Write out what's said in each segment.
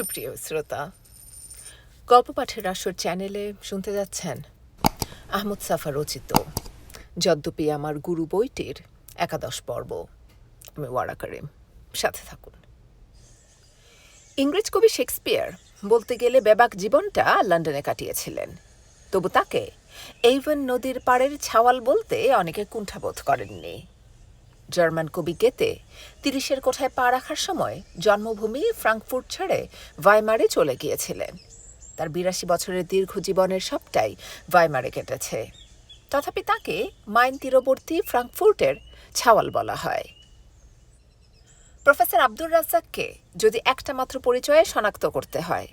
সুপ্রিয় শ্রোতা গল্প পাঠের আসর চ্যানেলে শুনতে যাচ্ছেন আহমদ সাফা রচিত যদ্যপি আমার গুরু বইটির একাদশ পর্ব। আমি ওয়ারা করিম। সাথে থাকুন। ইংরেজ কবি শেক্সপিয়ার বলতে গেলে বেবাক জীবনটা লন্ডনে কাটিয়েছিলেন। তবু তাকে এইভেন নদীর পাড়ের ছাওয়াল বলতে অনেকে কুণ্ঠাবোধ করেননি। জার্মান কবি গেতে তিরিশের কোঠায় পা রাখার সময় জন্মভূমি ফ্রাঙ্কফুর্ট ছেড়ে ভাইমারে চলে গিয়েছিলেন। তার বিরাশি বছরের দীর্ঘ জীবনের সবটাই ভাইমারে কেটেছে। তথাপি তাকে মাইন তীরবর্তী ফ্রাঙ্কফুর্টের ছাওয়াল বলা হয়। প্রফেসর আব্দুর রাজ্জাককে যদি একটা মাত্র পরিচয়ে শনাক্ত করতে হয়,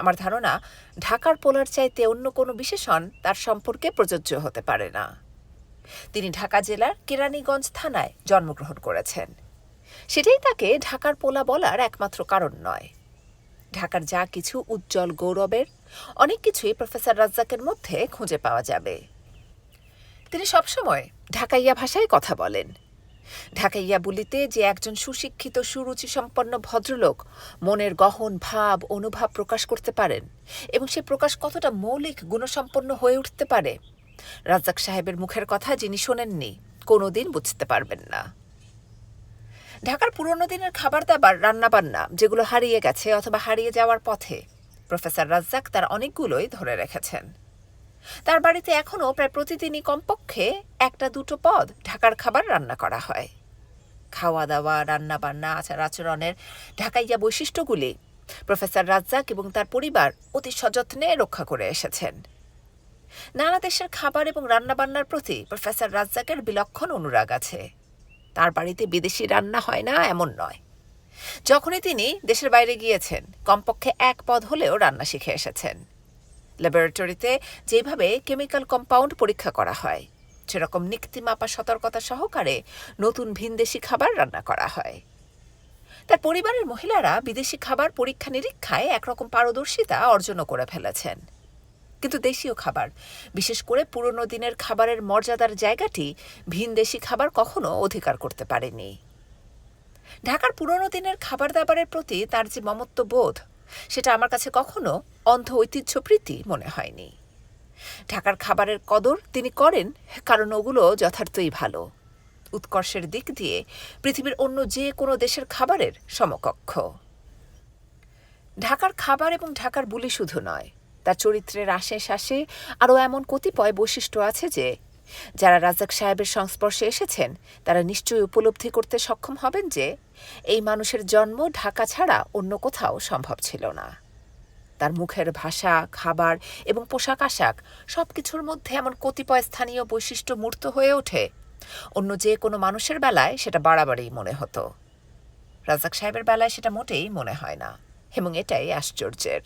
আমার ধারণা ঢাকার পোলার চাইতে অন্য কোনো বিশেষণ তার সম্পর্কে প্রযোজ্য হতে পারে না। তিনি ঢাকা জেলার কেরানীগঞ্জ থানায় জন্মগ্রহণ করেছেন। সেটাই তাকে ঢাকার পোলা বলার একমাত্র কারণ নয়। ঢাকার যা কিছু উজ্জ্বল গৌরবের, অনেক কিছুই প্রফেসর রাজ্জাকের মধ্যে খুঁজে পাওয়া যাবে। তিনি সবসময় ঢাকাইয়া ভাষায় কথা বলেন। ঢাকাইয়া বলিতে যে একজন সুশিক্ষিত সুরুচি সম্পন্ন ভদ্রলোক মনের গহন, ভাব, অনুভব প্রকাশ করতে পারেন এবং সে প্রকাশ কতটা মৌলিক, গুণসম্পন্ন হয়ে উঠতে পারে রাজ্জাক সাহেবের মুখের কথা যিনি শোনেননি, কোনোদিন বুঝতে পারবেন না। ঢাকার পুরনো দিনের খাবার দাবার, রান্নাবান্না, যেগুলো হারিয়ে গেছে অথবা হারিয়ে যাওয়ার পথে, প্রফেসর রাজ্জাক তার অনেকগুলোই ধরে রেখেছেন। তার বাড়িতে এখনও প্রায় প্রতিদিনই কমপক্ষে একটা দুটো পদ ঢাকার খাবার রান্না করা হয়। খাওয়া দাওয়া রান্না বান্না আচার আচরণের ঢাকাইয়া বৈশিষ্ট্যগুলি প্রফেসর রাজ্জাক এবং তার পরিবার অতি সযত্নে রক্ষা করে এসেছেন। নানা দেশের খাবার এবং রান্নাবান্নার প্রতি প্রফেসর রাজ্জাকের বিলক্ষণ অনুরাগ আছে। তার বাড়িতে বিদেশি রান্না হয় না, এমন নয়। যখনই তিনি দেশের বাইরে গিয়েছেন, কমপক্ষে এক পদ হলেও রান্না শিখে এসেছেন। ল্যাবরেটরিতে যেভাবে কেমিক্যাল কম্পাউন্ড পরীক্ষা করা হয়, সেরকম নিক্তিমাপা সতর্কতা সহকারে নতুন ভিনদেশি খাবার রান্না করা হয়। তার পরিবারের মহিলারা বিদেশি খাবার পরীক্ষা নিরীক্ষায় একরকম পারদর্শিতা অর্জনও করে ফেলেছেন। কিন্তু দেশীয় খাবার। বিশেষ করে পুরনো দিনের খাবারের মর্যাদার জায়গাটি ভিনদেশি খাবার কখনো অধিকার করতে পারেনি। ঢাকার পুরনো দিনের খাবার দাবারের প্রতি তার যে মমত্ব বোধ, সেটা আমার কাছে কখনো অন্ধ ঐতিহ্যপ্রীতি মনে হয়নি। ঢাকার খাবারের কদর তিনি করেন, কারণ ওগুলো যথার্থই ভালো। উৎকর্ষের দিক দিয়ে পৃথিবীর অন্য যে কোনো দেশের খাবারের সমকক্ষ। ঢাকার খাবার এবং ঢাকার বুলি শুধু নয় তার চরিত্রের আশেষ আসে আরও এমন কতিপয় বৈশিষ্ট্য আছে যে, যারা রাজাক সাহেবের সংস্পর্শে এসেছেন, তারা নিশ্চয়ই উপলব্ধি করতে সক্ষম হবেন যে, এই মানুষের জন্ম ঢাকা ছাড়া অন্য কোথাও সম্ভব ছিল না। তার মুখের ভাষা, খাবার এবং পোশাক আশাক সব কিছুর মধ্যে এমন কতিপয় স্থানীয় বৈশিষ্ট্য মূর্ত হয়ে ওঠে। অন্য যে কোনো মানুষের বেলায় সেটা বাড়াবাড়ি মনে হতো। রাজাক সাহেবের বেলায় সেটা মোটেই মনে হয় না। এবং এটাই আশ্চর্যের।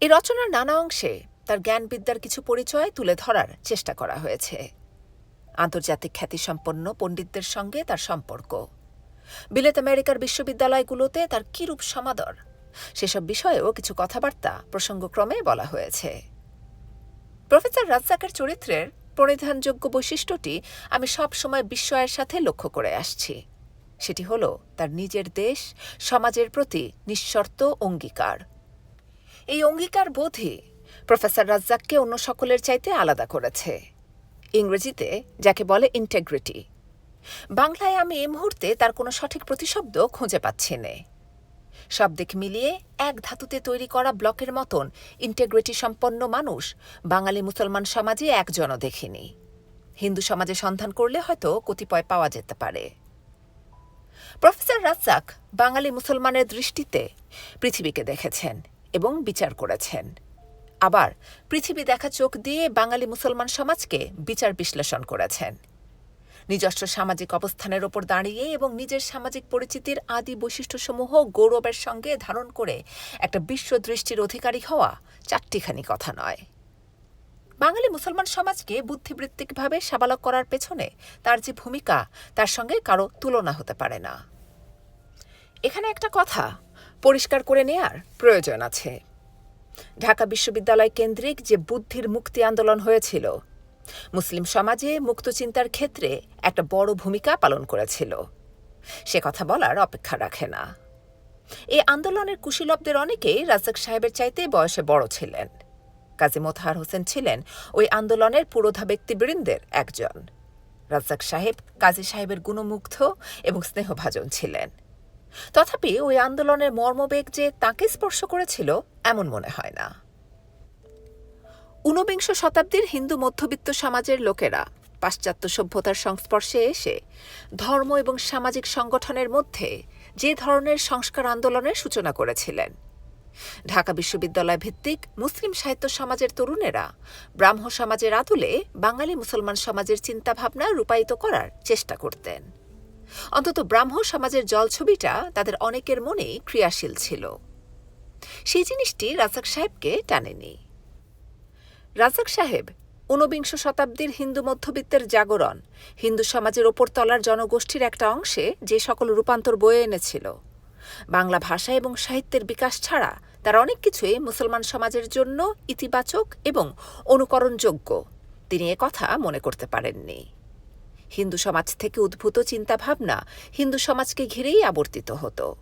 এই রচনার নানা অংশে তার জ্ঞানবিদ্যার কিছু পরিচয় তুলে ধরার চেষ্টা করা হয়েছে। আন্তর্জাতিক খ্যাতিসম্পন্ন পণ্ডিতদের সঙ্গে তার সম্পর্ক। বিলেত আমেরিকার বিশ্ববিদ্যালয়গুলোতে তার কিরূপ সমাদর? সেসব বিষয়েও কিছু কথাবার্তা প্রসঙ্গক্রমে বলা হয়েছে। প্রফেসর রাজ্জাকের চরিত্রের প্রণিধানযোগ্য বৈশিষ্ট্যটি আমি সব সময় বিস্ময়ের সাথে লক্ষ্য করে আসছি। সেটি হল তার নিজের দেশ, সমাজের প্রতি নিঃশর্ত অঙ্গীকার। এই অঙ্গীকার বোধই প্রফেসর রাজ্জাককে অন্য সকলের চাইতে আলাদা করেছে। ইংরেজিতে যাকে বলে ইন্টেগ্রিটি বাংলায় আমি এই মুহূর্তে তার কোনো সঠিক প্রতিশব্দ খুঁজে পাচ্ছি নে। সব দিক মিলিয়ে এক ধাতুতে তৈরি করা ব্লকের মতন ইন্টেগ্রিটি সম্পন্ন মানুষ বাঙালি মুসলমান সমাজে একজনও দেখিনি। হিন্দু সমাজে সন্ধান করলে হয়তো কতিপয় পাওয়া যেতে পারে। প্রফেসর রাজ্জাক বাঙালি মুসলমানের দৃষ্টিতে পৃথিবীকে দেখেছেন। এবং বিচার করেছেন। আবার, পৃথিবী দেখা চোখ দিয়ে বাঙালি মুসলমান সমাজকে বিচার বিশ্লেষণ করেছেন। নিজস্ব সামাজিক অবস্থানের ওপর দাঁড়িয়ে এবং নিজের সামাজিক পরিচিতির আদি বৈশিষ্ট্যসমূহ গৌরবের সঙ্গে ধারণ করে একটা বিশ্ব দৃষ্টির অধিকারী হওয়া চারটিখানি কথা নয়। বাঙালি মুসলমান সমাজকে বুদ্ধিবৃত্তিকভাবে সাবালক করার পেছনে তার যে ভূমিকা, তার সঙ্গে কারও তুলনা হতে পারে না। এখানে একটা কথা পরিষ্কার করে নেয়ার প্রয়োজন আছে। ঢাকা বিশ্ববিদ্যালয় কেন্দ্রিক যে বুদ্ধির মুক্তি আন্দোলন হয়েছিল, মুসলিম সমাজে মুক্ত চিন্তার ক্ষেত্রে একটা বড় ভূমিকা পালন করেছিল। সে কথা বলার অপেক্ষা রাখে না। এই আন্দোলনের কুশীলবদের অনেকেই রাজ্জাক সাহেবের চাইতে বয়সে বড় ছিলেন। কাজী মোতাহার হোসেন ছিলেন ওই আন্দোলনের পুরোধা ব্যক্তিবৃন্দের একজন। রাজ্জাক সাহেব কাজী সাহেবের গুণমুগ্ধ এবং স্নেহভাজন ছিলেন। তথাপি ওই আন্দোলনের মর্মবেগ যে তাকে স্পর্শ করেছিল, এমন মনে হয় না। ঊনবিংশ শতাব্দীর হিন্দু মধ্যবিত্ত সমাজের লোকেরা পাশ্চাত্য সভ্যতার সংস্পর্শে এসে ধর্ম এবং সামাজিক সংগঠনের মধ্যে যে ধরনের সংস্কার আন্দোলনের সূচনা করেছিলেন। ঢাকা বিশ্ববিদ্যালয় ভিত্তিক মুসলিম সাহিত্য সমাজের তরুণেরা ব্রাহ্ম সমাজের আদলে বাঙালি মুসলমান সমাজের চিন্তাভাবনা রূপায়িত করার চেষ্টা করতেন। অন্তত ব্রাহ্ম সমাজের জলছবিটা তাদের অনেকের মনেই ক্রিয়াশীল ছিল। সেই জিনিসটি রাজাক সাহেবকে টানেনি। রাজাক সাহেব ঊনবিংশ শতাব্দীর হিন্দু মধ্যবিত্তের জাগরণ, হিন্দু সমাজের ওপর তলার জনগোষ্ঠীর একটা অংশে যে সকল রূপান্তর বয়ে এনেছিল। বাংলা ভাষা এবং সাহিত্যের বিকাশ ছাড়া তার অনেক কিছুই মুসলমান সমাজের জন্য ইতিবাচক এবং অনুকরণযোগ্য। তিনি কথা মনে করতে পারেননি। হিন্দু সমাজ থেকে উদ্ভূত চিন্তাভাবনা হিন্দু সমাজকে ঘিরেই আবর্তিত হতো।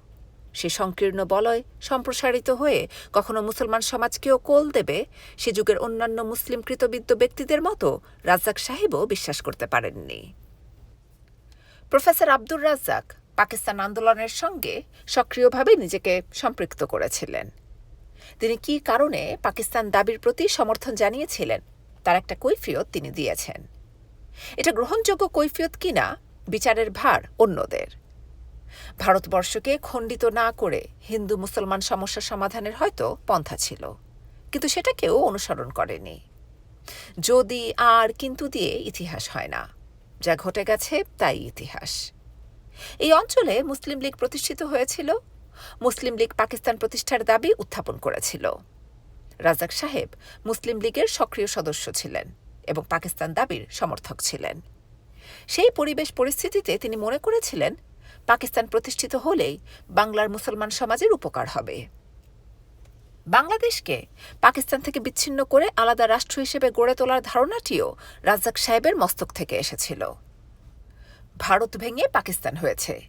সে সংকীর্ণ বলয় সম্প্রসারিত হয়ে কখনো মুসলমান সমাজকেও কোল দেবে, সে যুগের অন্যান্য মুসলিম কৃতবিদ্য ব্যক্তিদের মতো রাজ্জাক সাহেবও বিশ্বাস করতে পারেননি। প্রফেসর আব্দুর রাজ্জাক পাকিস্তান আন্দোলনের সঙ্গে সক্রিয়ভাবে নিজেকে সম্পৃক্ত করেছিলেন। তিনি কী কারণে পাকিস্তান দাবির প্রতি সমর্থন জানিয়েছিলেন, তার একটা কৈফিয়ত তিনি দিয়েছেন। এটা গ্রহণযোগ্য কৈফিয়ত কিনা বিচারের ভার অন্যদের। ভারতবর্ষকে খণ্ডিত না করে হিন্দু মুসলমান সমস্যা সমাধানের হয়তো পন্থা ছিল, কিন্তু সেটা কেউ অনুসরণ করেনি। যদি আর কিন্তু দিয়ে ইতিহাস হয় না, যা ঘটে গেছে তাই ইতিহাস। এই অঞ্চলে মুসলিম লীগ প্রতিষ্ঠিত হয়েছিল, মুসলিম লীগ পাকিস্তান প্রতিষ্ঠার দাবি উত্থাপন করেছিল। রাজাক সাহেব মুসলিম লীগের সক্রিয় সদস্য ছিলেন। এবং পাকিস্তান দাবির সমর্থক ছিলেন। সেই পরিবেশ পরিস্থিতিতে তিনি মনে করেছিলেন, পাকিস্তান প্রতিষ্ঠিত হলেই বাংলার মুসলমান সমাজের উপকার হবে। বাংলাদেশকে পাকিস্তান থেকে বিচ্ছিন্ন করে আলাদা রাষ্ট্র হিসেবে গড়ে তোলার ধারণাটিও রাজ্জাক সাহেবের মস্তক থেকে এসেছিল। ভারত ভেঙে পাকিস্তান হয়েছে।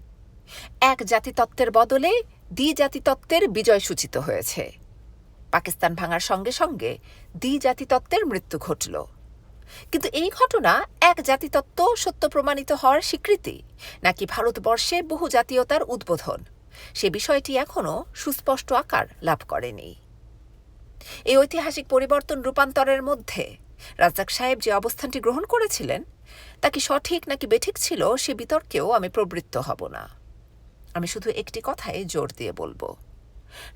এক জাতিতত্ত্বের বদলে দ্বি জাতিতত্ত্বের বিজয় সূচিত হয়েছে। পাকিস্তান ভাঙার সঙ্গে সঙ্গে দ্বি জাতিতত্ত্বের মৃত্যু ঘটল। কিন্তু এই ঘটনা এক জাতিতত্ত্ব সত্য প্রমাণিত হওয়ার স্বীকৃতি, নাকি ভারতবর্ষে বহু জাতীয়তার উদ্বোধন? সে বিষয়টি এখনও সুস্পষ্ট আকার লাভ করেনি। এই ঐতিহাসিক পরিবর্তন রূপান্তরের মধ্যে রাজ্জাক সাহেব যে অবস্থানটি গ্রহণ করেছিলেন, তা কি সঠিক নাকি বেঠিক ছিল সে বিতর্কেও আমি প্রবৃত্ত হব না। আমি শুধু একটি কথায় জোর দিয়ে বলব।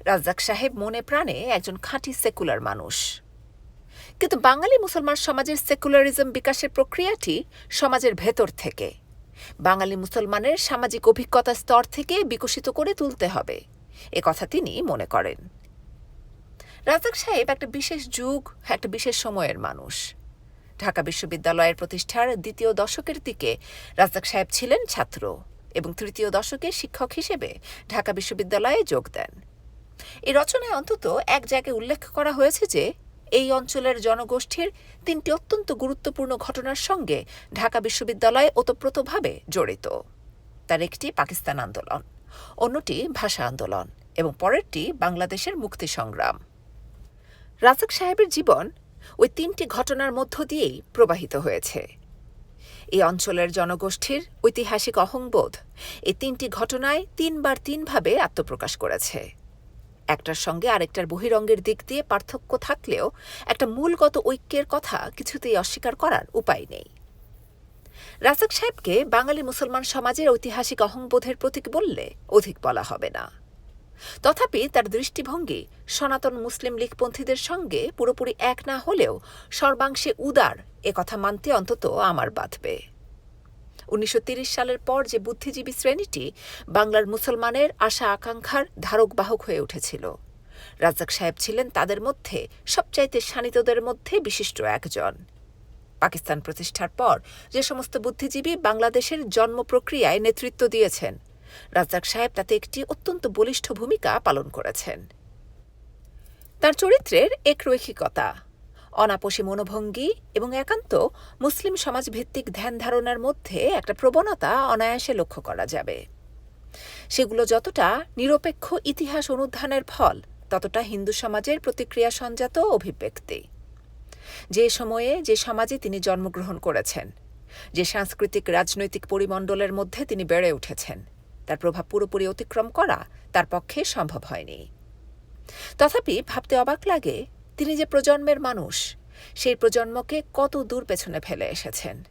রাজ্জাক সাহেব মনে প্রাণে একজন খাঁটি সেকুলার মানুষ। কিন্তু বাঙালি মুসলমান সমাজের সেকুলারিজম বিকাশের প্রক্রিয়াটি সমাজের ভেতর থেকে। বাঙালি মুসলমানের সামাজিক অভিজ্ঞতা স্তর থেকে বিকশিত করে তুলতে হবে, এ কথা তিনি মনে করেন। রাজাক সাহেব একটা বিশেষ যুগ, একটা বিশেষ সময়ের মানুষ। ঢাকা বিশ্ববিদ্যালয়ের প্রতিষ্ঠার দ্বিতীয় দশকের দিকে রাজাক সাহেব ছিলেন ছাত্র এবং তৃতীয় দশকে শিক্ষক হিসেবে ঢাকা বিশ্ববিদ্যালয়ে যোগ দেন। এই রচনায় অন্তত এক জায়গায় উল্লেখ করা হয়েছে যে এই অঞ্চলের জনগোষ্ঠীর তিনটি অত্যন্ত গুরুত্বপূর্ণ ঘটনার সঙ্গে ঢাকা বিশ্ববিদ্যালয় ওতপ্রোতভাবে জড়িত। তার একটি পাকিস্তান আন্দোলন, অন্যটি ভাষা আন্দোলন এবং পরেরটি বাংলাদেশের মুক্তি সংগ্রাম। রাজাক সাহেবের জীবন ওই তিনটি ঘটনার মধ্য দিয়েই প্রবাহিত হয়েছে। এই অঞ্চলের জনগোষ্ঠীর ঐতিহাসিক অহংবোধ এই তিনটি ঘটনায় তিনবার তিনভাবে আত্মপ্রকাশ করেছে। একটার সঙ্গে আরেকটার বহিরঙ্গের দিক দিয়ে পার্থক্য থাকলেও একটা মূলগত ঐক্যের কথা কিছুতেই অস্বীকার করার উপায় নেই। রাজাক সাহেবকে বাঙালি মুসলমান সমাজের ঐতিহাসিক অহংবোধের প্রতীক বললে অধিক বলা হবে না। তথাপি তার দৃষ্টিভঙ্গি সনাতন মুসলিম লীগপন্থীদের সঙ্গে পুরোপুরি এক না হলেও সর্বাংশে উদার, এ কথা মানতে অন্তত আমার বাঁধবে। উনিশশো সালের পর যে বুদ্ধিজীবী শ্রেণীটি বাংলার মুসলমানের আশা আকাঙ্ক্ষার ধারক বাহক হয়ে উঠেছিল। রাজ্জাক সাহেব ছিলেন তাদের মধ্যে সবচাইতে শানিতদের মধ্যে বিশিষ্ট একজন। পাকিস্তান প্রতিষ্ঠার পর যে সমস্ত বুদ্ধিজীবী বাংলাদেশের জন্ম প্রক্রিয়ায় নেতৃত্ব দিয়েছেন, রাজ্জাক সাহেব তাতে একটি অত্যন্ত বলিষ্ঠ ভূমিকা পালন করেছেন। তার চরিত্রের একরৈখিকতা অনাপসী মনোভঙ্গি এবং একান্ত মুসলিম সমাজভিত্তিক ধ্যান ধারণার মধ্যে একটা প্রবণতা অনায়াসে লক্ষ্য করা যাবে। সেগুলো যতটা নিরপেক্ষ ইতিহাস অনুধানের ফল, ততটা হিন্দু সমাজের প্রতিক্রিয়া সঞ্জাত অভিব্যক্তি। যে সময়ে যে সমাজে তিনি জন্মগ্রহণ করেছেন, যে সাংস্কৃতিক রাজনৈতিক পরিমণ্ডলের মধ্যে তিনি বেড়ে উঠেছেন, তার প্রভাব পুরোপুরি অতিক্রম করা তার পক্ষে সম্ভব হয়নি। তথাপি ভাবতে অবাক লাগে তিনি যে প্রজন্মের মানুষ, সেই প্রজন্মকে কত দূর পেছনে ফেলে এসেছেন।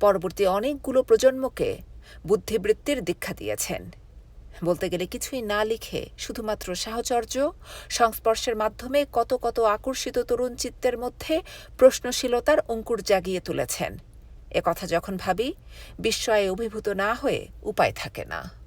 পরবর্তী অনেকগুলো প্রজন্মকে বুদ্ধিবৃত্তির দীক্ষা দিয়েছেন। বলতে গেলে কিছুই না লিখে শুধুমাত্র সাহচর্য, সংস্পর্শের মাধ্যমে কত কত আকর্ষিত তরুণ চিত্তের মধ্যে প্রশ্নশীলতার অঙ্কুর জাগিয়ে তুলেছেন। এ কথা যখন ভাবি, বিস্ময়ে অভিভূত না হয়ে উপায় থাকে না।